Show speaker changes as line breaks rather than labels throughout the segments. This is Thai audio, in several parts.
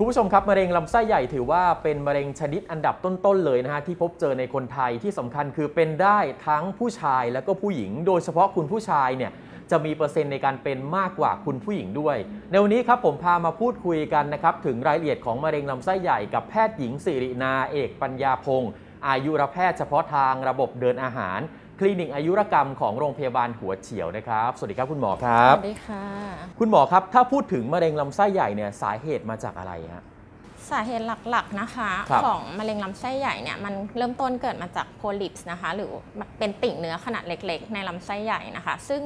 คุณผู้ชมครับมะเร็งลำไส้ใหญ่ถือว่าเป็นมะเร็งชนิดอันดับต้นๆเลยนะฮะที่พบเจอในคนไทยที่สำคัญคือเป็นได้ทั้งผู้ชายแล้วก็ผู้หญิง โดยเฉพาะคุณผู้ชายเนี่ยจะมีเปอร์เซ็นต์ในการเป็นมากกว่าคุณผู้หญิงด้วย ในวันนี้ครับผมพามาพูดคุยกันนะครับถึงรายละเอียดของมะเร็งลำไส้ใหญ่กับแพทย์หญิงสิรินาเอกปัญญาพงศ์อายุรแพทย์เฉพาะทางระบบเดินอาหาร คลินิกอายุรกรรมของโรงพยาบาลหัวเฉียวนะครับ สวัสดีครับคุณหมอครั
ส
บ
วัสดีค่ะ
คุณหมอครับ ถ้าพูดถึงมะเร็งลำไส้ใหญ่เนี่ยสาเหตุมาจากอะไรฮะ
สาเหตุหลักๆนะคะ
ครับ
ของมะเร็งลำไส้ใหญ่เนี่ยมันเริ่มต้นเกิดมาจากโพลิปส์นะคะ หรือเป็นติ่งเนื้อขนาดเล็ก ๆ ในลำไส้ใหญ่นะคะ ซึ่ง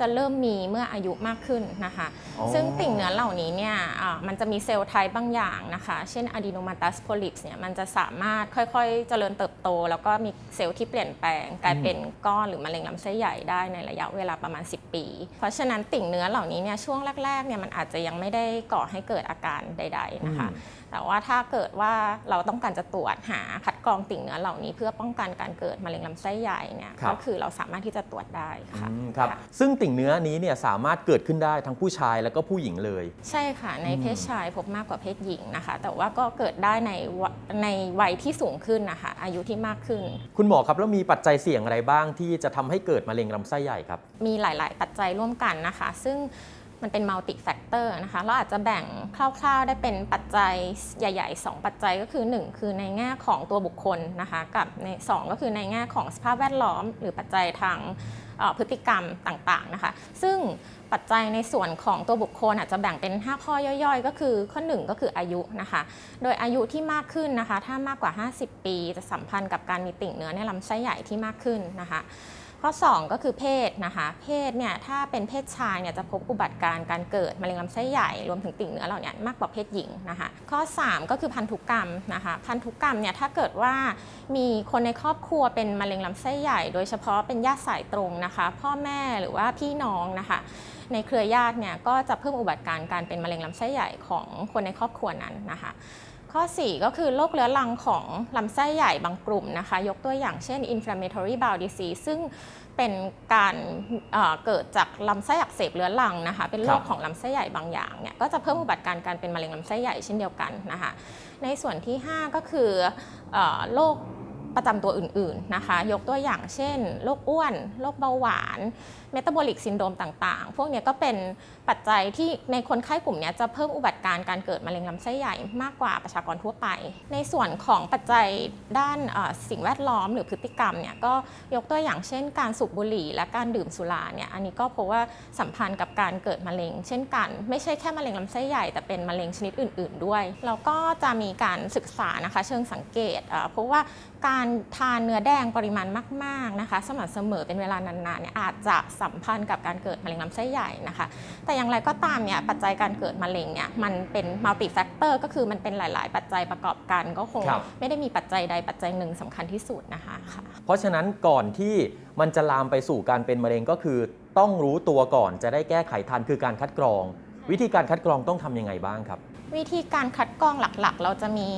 จะเริ่มมีเมื่ออายุมากขึ้นนะคะ
อ๋อ
ซึ่งติ่งเนื้อเหล่านี้เนี่ยอ่ามันจะมีเซลล์ไทป์บางอย่างนะคะ เช่นอะดีโนมาตัสโพลิปส์เนี่ยมันจะสามารถค่อยๆ เจริญเติบโต แล้วก็มีเซลล์ที่เปลี่ยนแปลง กลายเป็นก้อนหรือมะเร็งลำไส้ใหญ่ได้ในระยะเวลาประมาณ 10 ปี เพราะฉะนั้นติ่งเนื้อเหล่านี้เนี่ยช่วงแรกๆเนี่ยมันอาจจะยังไม่ได้ก่อให้เกิดอาการใด ๆนะคะ
อืม
แต่ว่าถ้าเกิดว่าเราต้องการจะตรวจหาคัดกรองติ่งเนื้อเหล่านี้ เพื่อป้องกันการเกิดมะเร็งลำไส้ใหญ่เนี่ย
ครับ
ก็คือเราสามารถที่จะตรวจได้ค่ะ
อืมครับ
ค่ะ
ซึ่งติ่งเนื้อนี้เนี่ยสามารถเกิดขึ้นได้ทั้งผู้ชายแล้วก็ผู้หญิงเลย
ใช่ค่ะใน
อืม
เพศชายพบมากกว่าเพศหญิงนะคะ แต่ว่าก็เกิดได้ในวะในวัยที่สูงขึ้นนะคะ อายุที่มากขึ้น
คุณหมอครับแล้วมีปัจจัยเสี่ยงอะไรบ้างที่จะทำให้เกิดมะเร็งลำไส้ใหญ่ครับ
มีหลาย ๆ ปัจจัยร่วมกันนะคะ ซึ่ง มันเป็นมัลติแฟกเตอร์นะคะ เราอาจจะแบ่งคร่าวๆ ได้เป็นปัจจัยใหญ่ ๆ 2 ปัจจัยก็คือ 1 คือในแง่ของตัวบุคคลนะคะกับใน2ก็คือในแง่ของสภาพแวดล้อม หรือปัจจัยทางพฤติกรรมต่างๆนะคะ ซึ่งปัจจัยในส่วนของตัวบุคคลอาจจะแบ่งเป็น 5 ข้อย่อยๆ ก็คือข้อ 1 ก็คืออายุนะคะ โดยอายุที่มากขึ้นนะคะ ถ้ามากกว่า 50 ปี จะสัมพันธ์กับการมีติ่งเนื้อในลำไส้ใหญ่ที่มากขึ้นนะคะ ข้อ 2 ก็คือเพศนะคะ เพศเนี่ยถ้าเป็นเพศชายเนี่ยจะพบอุบัติการการเกิดมะเร็งลำไส้ใหญ่รวมถึงติ่งเนื้อเหล่านี้มากกว่าเพศหญิงนะคะ ข้อ 3 ก็คือพันธุกรรมนะคะ พันธุกรรมเนี่ยถ้าเกิดว่ามีคนในครอบครัวเป็นมะเร็งลำไส้ใหญ่ โดยเฉพาะเป็นญาติสายตรงนะคะ พ่อแม่หรือว่าพี่น้องนะคะ ในเครือญาติเนี่ยก็จะเพิ่มอุบัติการการเป็นมะเร็งลำไส้ใหญ่ของคนในครอบครัวนั้นนะคะ ข้อ 4 ก็คือโรคเรื้อรังของลำไส้ใหญ่บางกลุ่มนะคะ ยกตัวอย่างเช่น inflammatory bowel disease ซึ่งเป็นการเเกิดจากลำไส้อักเสบเรื้อรังนะคะ เป็นโร
ค
ของลำไส้ใหญ่บางอย่างเนี่ยก็จะเพิ่มอุบัติการณ์การเป็นมะเร็งลำไส้ใหญ่เช่นเดียวกันนะคะ ในส่วนที่ 5 ก็คืออโรค ประจำตัวอื่นๆนะคะ ยกตัวอย่างเช่นโรคอ้วนโรคเบาหวานเมตาบอลิกซินโดรมต่างๆ พวกนี้ก็เป็นปัจจัยที่ในคนไข้กลุ่มนี้จะเพิ่มอุบัติการณ์การเกิดมะเร็งลำไส้ใหญ่มากกว่าประชากรทั่วไป ในส่วนของปัจจัยด้านสิ่งแวดล้อมหรือพฤติกรรมเนี่ยก็ยกตัวอย่างเช่น การสูบบุหรี่ และการดื่มสุราเนี่ยอันนี้ก็เพบว่าสัมพันธ์กับการเกิดมะเร็ง เช่นกัน ไม่ใช่แค่มะเร็งลำไส้ใหญ่แต่เป็นมะเร็งชนิดอื่น ๆ ด้วยแล้วก็จะมีการศึกษานะคะเชิงสังเกตเพราะว่าการทานเนื้อแดงปริมาณมากๆนะคะสม่ำเสมอเป็นเวลานานๆเนี่ยอาจจะสัมพันธ์กับการเกิดมะเร็งลำไส้ใหญ่นะคะ แต่อย่างไรก็ตามเนี่ยปัจจัยการเกิดมะเร็งเนี่ยมันเป็นมัลติแฟกเตอร์ก็คือมันเป็นหลาย ๆ ปัจจัยประกอบกันก็คง
ครับ
ไม่ได้มีปัจจัยใดปัจจัยหนึ่งสำคัญที่สุดนะคะค่ะ
เพราะฉะนั้นก่อนที่มันจะลามไปสู่การเป็นมะเร็งก็คือ ต้องรู้ตัวก่อนจะได้แก้ไขทันคือการคัดกรอง วิธีการคัดกรองต้องทำยังไงบ้างครับ
วิธีการคัดกรองหลักๆ เราจะมี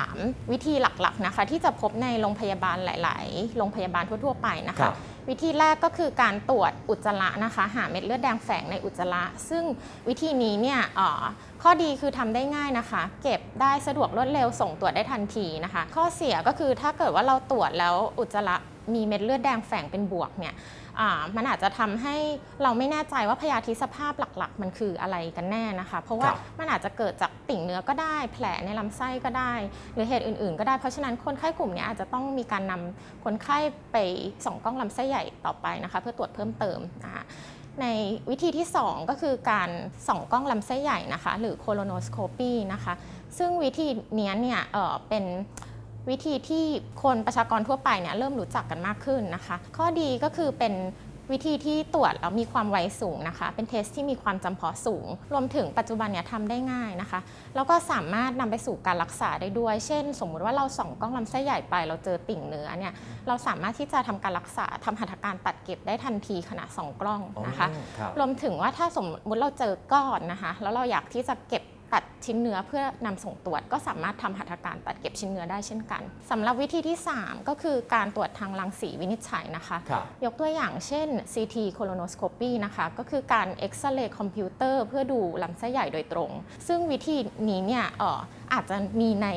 3 วิธีหลักๆนะคะ ที่จะพบในโรงพยาบาลหลาย ๆ โรงพยาบาลทั่ว ๆ ไปนะ
ครั
คะ
บ
วิธีแรกก็คือการตรวจอุจจาระนะคะ หาเม็ดเลือดแดงแฝงในอุจจาระ ซึ่งวิธีนี้เนี่ยเอ่อข้อดีคือทำได้ง่ายนะคะ เก็บได้สะดวกรวดเร็วส่งตรวจได้ทันทีนะคะ ข้อเสียก็คือถ้าเกิดว่าเราตรวจแล้วอุจจาระ มีเม็ดเลือดแดงแฝงเป็นบวกเนี่ยอ่ามันอาจจะทำให้เราไม่แน่ใจว่าพยาธิสภาพหลักๆ มันคืออะไรกันแน่นะคะ เพราะว่า
ครับ
มันอาจจะเกิดจากติ่งเนื้อก็ได้ แผลในลำไส้ก็ได้ หรือเหตุอื่นๆ ก็ได้ เพราะฉะนั้นคนไข้กลุ่มนี้อาจจะต้องมีการนำคนไข้ไปส่องกล้องลำไส้ใหญ่ต่อไปนะคะ เพื่อตรวจเพิ่มเติมนะคะในวิธีที่ 2 ก็คือการส่องกล้องลำไส้ใหญ่นะคะ หรือโคโลโนสโคปีนะคะ ซึ่งวิธีเนี้ยเนี่ยเอ่อเป็น วิธีที่คนประชากรทั่วไปเนี่ยเริ่มรู้จักกันมากขึ้นนะคะ ข้อดีก็คือเป็นวิธีที่ตรวจแล้วมีความไวสูงนะคะ เป็นเทสที่มีความจำเพาะสูง รวมถึงปัจจุบันเนี่ยทำได้ง่ายนะคะ แล้วก็สามารถนำไปสู่การรักษาได้ด้วย เช่น สมมุติว่าเราส่องกล้องลำไส้ใหญ่ไป เราเจอติ่งเนื้อเนี่ย เราสามารถที่จะทำการรักษาทำหัตถการตัดเก็บได้ทันทีขณะส่องกล้องนะคะ
อ๋อครับ
รวมถึงว่าถ้าสมมติเราเจอก้อนนะคะ แล้วเราอยากที่จะเก็บ ตัดชิ้นเนื้อเพื่อนำส่งตรวจ ก็สามารถทำหัตถการตัดเก็บชิ้นเนื้อได้เช่นกันสำหรับวิธีที่ 3 ก็คือการตรวจทางรังสีวินิจฉัยนะคะ
ครับ
ยกตัวอย่างเช่น CT colonoscopy นะคะ ก็คือการเอ็กซเรย์คอมพิวเตอร์เพื่อดูลำไส้ใหญ่โดยตรง ซึ่งวิธีนี้เนี่ยเอ่ออาจจะมีใน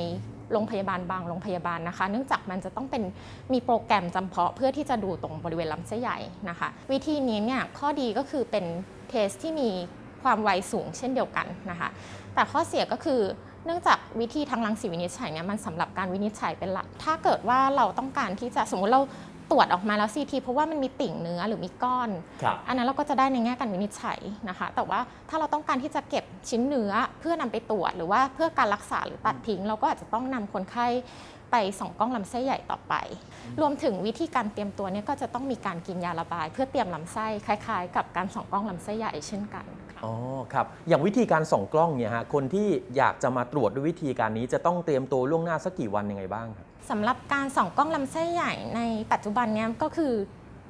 โรงพยาบาลบางโรงพยาบาลนะคะ เนื่องจากมันจะต้องเป็นมีโปรแกรมจำเพาะเพื่อที่จะดูตรงบริเวณลำไส้ใหญ่นะคะ วิธีนี้เนี่ยข้อดีก็คือเป็นเทสที่มีความไวสูงเช่นเดียวกันนะคะ แต่ข้อเสียก็คือเนื่องจากวิธีทางรังสีวินิจฉัยเนี่ยมันสำหรับการวินิจฉัยเป็นหลัก ถ้าเกิดว่าเราต้องการที่จะสมมุติเราตรวจออกมาแล้วซีทีเพราะว่ามันมีติ่งเนื้อหรือมีก้อน
ครับ
อันนั้นเราก็จะได้ในแง่การวินิจฉัยนะคะ แต่ว่าถ้าเราต้องการที่จะเก็บชิ้นเนื้อเพื่อนำไปตรวจ หรือว่าเพื่อการรักษาหรือตัดทิ้ง เราก็อาจจะต้องนำคนไข้ ไปส่องกล้องลำไส้ใหญ่ต่อไป รวมถึงวิธีการเตรียมตัวเนี่ยก็จะต้องมีการกินยาระบาย เพื่อเตรียมลำไส้คล้าย ๆ กับการส่องกล้องลำไส้ใหญ่เช่นกันค่ะ
อ๋อครับอย่างวิธีการส่องกล้องเนี่ยฮะคนที่อยากจะมาตรวจด้วยวิธีการนี้จะต้องเตรียมตัวล่วงหน้าสักกี่วันยังไงบ้างครับ
สำหรับการส่องกล้องลำไส้ใหญ่ในปัจจุบันเนี้ยก็คือ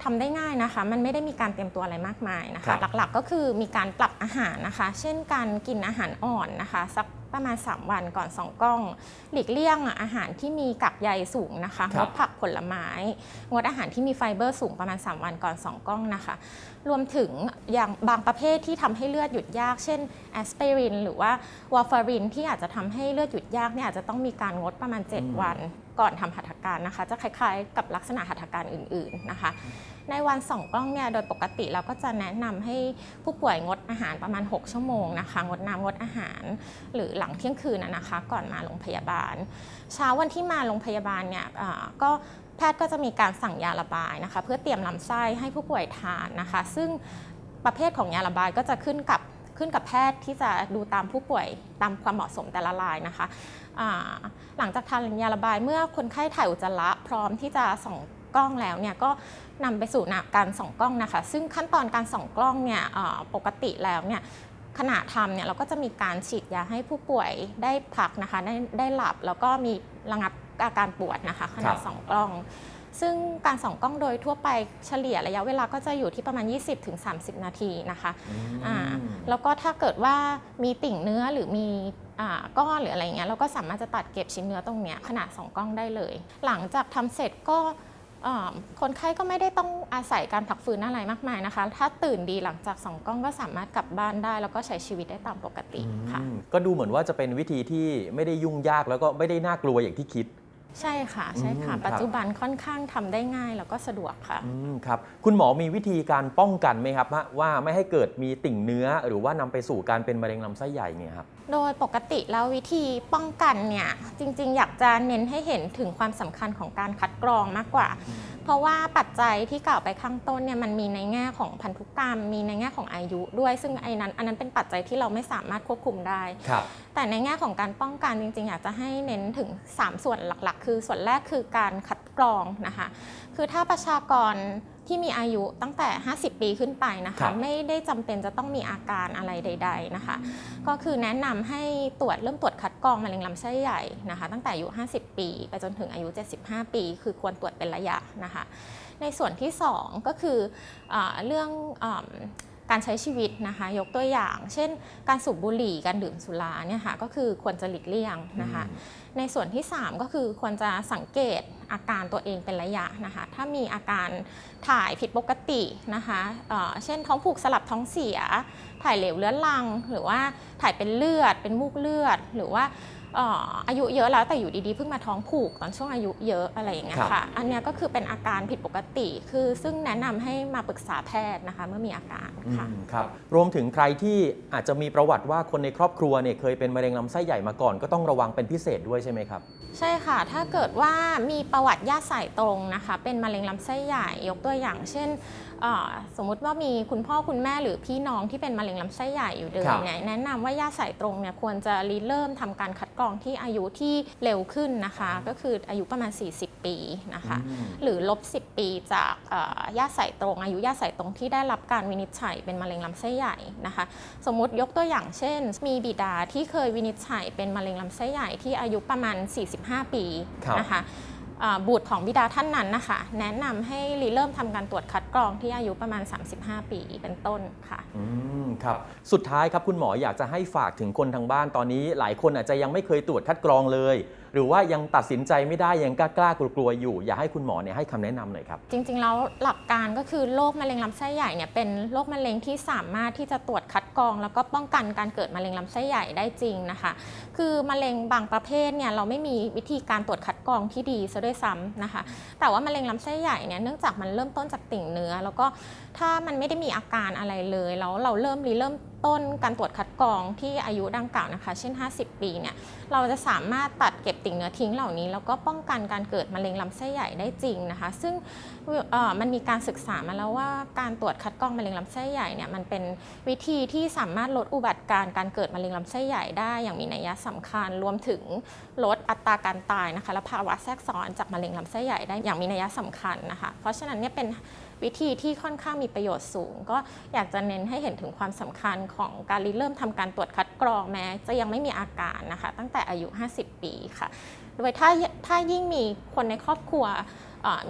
ทำได้ง่ายนะคะ มันไม่ได้มีการเตรียมตัวอะไรมากมายนะ
ครั
คะ
บ
หลักๆก็คือมีการปรับอาหารนะคะ เช่นการกินอาหารอ่อนนะคะ สัก ประมาณ 3 วันก่อนส่องกล้อง หลีกเลี่ยงอาหารที่มีกากใยสูงนะคะ
ครั
ง
บ
ดผักผลไม้ งดอาหารที่มีไฟเบอร์สูงประมาณ 3 วันก่อนส่องกล้องนะคะ รวมถึงอย่างบางประเภทที่ทำให้เลือดหยุดยาก เช่นแอสไพรินหรือว่าวาฟารินที่อาจจะทำให้เลือดหยุดยากเนี่ยอาจจะต้องมีการงดประมาณ
อืม
7วันก่อนทำหัตถการนะคะ จะคล้ายๆ กับลักษณะหัตถการอื่น ๆนะคะ ในวันส่องกล้องเนี่ยโดยปกติเราก็จะแนะนำให้ผู้ป่วยงดอาหารประมาณ 6 ชั่วโมงนะคะ งดน้ำงดอาหาร หรือหลังเที่ยงคืนนะคะ ก่อนมาโรงพยาบาล เช้าวันที่มาโรงพยาบาลเนี่ยก็แพทย์ก็จะมีการสั่งยาระบายนะคะ เพื่อเตรียมลำไส้ให้ผู้ป่วยทานนะคะ ซึ่งประเภทของยาระบายก็จะขึ้นกับขึ้นกับแพทย์ที่จะดูตามผู้ป่วยตามความเหมาะสมแต่ละรายนะคะ หลังจากทานยาระบายเมื่อคนไข้ถ่ายอุจจาระพร้อมที่จะส่อง กล้องแล้วเนี่ยก็นำไปสู่การส่องกล้องนะคะ ซึ่งขั้นตอนการส่องกล้องเนี่ยอ่าปกติแล้วเนี่ยขณะทำเนี่ยเราก็จะมีการฉีดยาให้ผู้ป่วยได้พักนะคะได้ได้หลับแล้วก็มีระงับอาการปวดนะคะขณะ
ครับ
ส่องกล้อง ซึ่งการส่องกล้องโดยทั่วไปเฉลี่ยระยะเวลาก็จะอยู่ที่ประมาณ 20-30 นาทีนะคะอ่าแล้วก็ถ้าเกิดว่ามีติ่งเนื้อหรือมีอ่าก้อนหรืออะไรเงี้ยเราก็สามารถจะตัดเก็บชิ้นเนื้อตรงเนี้ยขณะส่องกล้องได้เลย หลังจากทำเสร็จก็อ่า คนไข้ก็ไม่ได้ต้องอาศัยการพักฟื้นอะไรมากมายนะคะ ถ้าตื่นดีหลังจากส่องกล้องก็สามารถกลับบ้านได้ แล้วก็ใช้ชีวิตได้ตามปกติค่ะ
อืมก็ดูเหมือนว่าจะเป็นวิธีที่ไม่ได้ยุ่งยากแล้วก็ไม่ได้น่ากลัวอย่างที่คิด
ใช่ค่ะ ใช่ค่ะ
อืมครับ
ปัจจุบันค่อนข้างทำได้ง่ายแล้วก็สะดวกค่ะ
อืมครับ คุณหมอมีวิธีการป้องกันไหมครับ ว่าว่าไม่ให้เกิดมีติ่งเนื้อหรือว่านำไปสู่การเป็นมะเร็งลำไส้ใหญ่เนี่ยครับ
โดยปกติแล้ววิธีป้องกันเนี่ยจริงๆ อยากจะเน้นให้เห็นถึงความสำคัญของการคัดกรองมากกว่า เพราะว่าปัจจัยที่กล่าวไปข้างต้นเนี่ยมันมีในแง่ของพันธุกรรม มีในแง่ของอายุด้วยซึ่งไอ้นั้น อันนั้นเป็นปัจจัยที่เราไม่สามารถควบคุมได้
ครับ
แต่ในแง่ของการป้องกันจริง ๆ อยากจะให้เน้นถึง 3 ส่วนหลักๆ คือส่วนแรกคือการคัดกรองนะคะคือถ้าประชากร ที่มีอายุตั้งแต่ 50 ปีขึ้นไปนะ
ครั
คะ
บ
ไม่ได้จำเป็นจะต้องมีอาการอะไรใด ๆนะคะ ก็คือแนะนำให้ตรวจเริ่มตรวจคัดกรองมะเร็งลำไส้ใหญ่นะคะ ตั้งแต่อายุ 50 ปี ไปจนถึงอายุ 75 ปี คือควรตรวจเป็นระยะนะคะ ในส่วนที่ 2 ก็คืออาเรื่องอา การใช้ชีวิตนะคะ ยกตัวอย่าง เช่น การสูบบุหรี่การดื่มสุราเนี่ยค่ะก็คือควรจะหลีกเลี่ยงนะคะ ในส่วนที่ 3 ก็คือควรจะสังเกตอาการตัวเองเป็นระยะนะคะ ถ้ามีอาการถ่ายผิดปกตินะคะเอ่อเช่นท้องผูกสลับท้องเสีย ถ่ายเหลวเลื้อนลัง หรือว่าถ่ายเป็นเลือด เป็นมูกเลือด หรือว่าเอ่ออายุเยอะแล้วแต่อยู่ดีๆเพิ่งมาท้องผูกตอนช่วงอายุเยอะอะไรอย่างเงี้ย
ครับ
ค่ะ อันเนี้ยก็คือเป็นอาการผิดปกติ คือซึ่งแนะนำให้มาปรึกษาแพทย์นะคะเมื่อมีอาการ
อื
ค่ะ
มครับรวมถึงใครที่อาจจะมีประวัติว่าคนในครอบครัวเนี่ยเคยเป็นมะเร็งลำไส้ใหญ่มาก่อน ก็ต้องระวังเป็นพิเศษด้วยใช่ไหมครับ
ใช่ค่ะ ถ้าเกิดว่ามีประวัติญาติสายตรงนะคะ เป็นมะเร็งลำไส้ใหญ่ยกตัวอย่าง เช่นเอ่อ สมมุติว่ามีคุณพ่อคุณแม่หรือพี่น้องที่เป็นมะเร็งลำไส้ใหญ่อยู่เดิ
ครั
ม
บ
เนี่ยแนะนำว่าญาติสายตรงเนี่ยควรจะรีเริ่มทำการคัดกรองที่อายุที่เร็วขึ้นนะคะ ก็คืออายุประมาณ 40 ปีนะคะ
อืม
หรือลบ 10 ปีจากเอ่อญาติสายตรง อายุญาติสายตรงที่ได้รับการวินิจฉัยเป็นมะเร็งลำไส้ใหญ่นะคะ สมมุติยกตัวอย่างเช่น มีบิดาที่เคยวินิจฉัยเป็นมะเร็งลำไส้ใหญ่ที่อายุประมาณ 45 ปี
ครับ
นะคะอ่า บุตรของบิดาท่านนั้นนะคะ แนะนำให้รีเริ่มทำการตรวจคัดกรองที่อายุประมาณ 35 ปีเป็นต้นค่ะ
อืมครับ สุดท้ายครับคุณหมออยากจะให้ฝากถึงคนทางบ้านตอนนี้ หลายคนอาจจะยังไม่เคยตรวจคัดกรองเลย หรือว่ายังตัดสินใจไม่ได้ยังกล้ากล้ากลัวๆอยู่ อยากให้คุณหมอเนี่ยให้คำแนะนำหน่อยครับ
จริงๆ แล้วหลักการก็คือโรคมะเร็งลำไส้ใหญ่เนี่ยเป็นโรคมะเร็งที่สามารถที่จะตรวจคัดกรอง แล้วก็ป้องกันการเกิดมะเร็งลำไส้ใหญ่ได้จริงนะคะ คือมะเร็งบางประเภทเนี่ยเราไม่มีวิธีการตรวจคัดกรองที่ดีซะด้วยซ้ำนะคะ แต่ว่ามะเร็งลำไส้ใหญ่เนี่ยเนื่องจากมันเริ่มต้นจากติ่งเนื้อ แล้วก็ถ้ามันไม่ได้มีอาการอะไรเลยแล้วเราเริ่มรีเริ่ม ต้นการตรวจคัดกรองที่อายุดังกล่าวนะคะ เช่น 50 ปีเนี่ยเราจะสามารถตัดเก็บติ่งเนื้อทิ้งเหล่านี้ แล้วก็ป้องกันการเกิดมะเร็งลำไส้ใหญ่ได้จริงนะคะ ซึ่งมันมีการศึกษามาแล้วว่าการตรวจคัดกรองมะเร็งลำไส้ใหญ่เนี่ยมันเป็นวิธีที่สามารถลดอุบัติการณ์การเกิดมะเร็งลำไส้ใหญ่ได้อย่างมีนัยสำคัญ รวมถึงลดอัตราการตายนะคะและภาวะแทรกซ้อนจากมะเร็งลำไส้ใหญ่ได้อย่างมีนัยสำคัญนะคะ เพราะฉะนั้นเนี่ยเป็น วิธีที่ค่อนข้างมีประโยชน์สูง ก็อยากจะเน้นให้เห็นถึงความสำคัญของการริเริ่มทำการตรวจคัดกรองแม้ จะยังไม่มีอาการนะคะ ตั้งแต่อายุ 50 ปีค่ะ โดยถ้าถ้ายิ่งมีคนในครอบครัว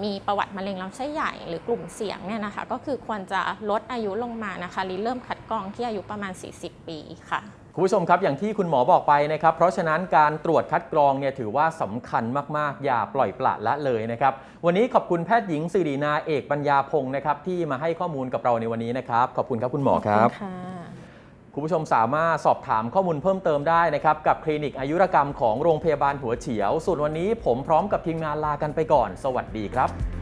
มีประวัติมะเร็งลำไส้ใหญ่หรือกลุ่มเสี่ยงเนี่ยนะคะ ก็คือควรจะลดอายุลงมานะคะริเริ่มคัดกรองที่อายุประมาณ 40 ปีค่ะ
คุณผู้ชมครับอย่างที่คุณหมอบอกไปนะครับ เพราะฉะนั้นการตรวจคัดกรองเนี่ยถือว่าสำคัญมากๆ อย่าปล่อยปละละเลยนะครับ วันนี้ขอบคุณแพทย์หญิงสิรินาเอกปัญญาพงศ์นะครับที่มาให้ข้อมูลกับเราในวันนี้นะครับ ขอบคุณครับคุณหมอครับ
ค่ะ
คุณผู้ชมสามารถสอบถามข้อมูลเพิ่มเติมได้นะครับ กับคลินิกอายุรกรรมของโรงพยาบาลหัวเฉียว ส่วนวันนี้ผมพร้อมกับทีมงานลากันไปก่อน สวัสดีครับ